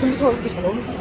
컴퓨터가 그렇게 잘 나오는 거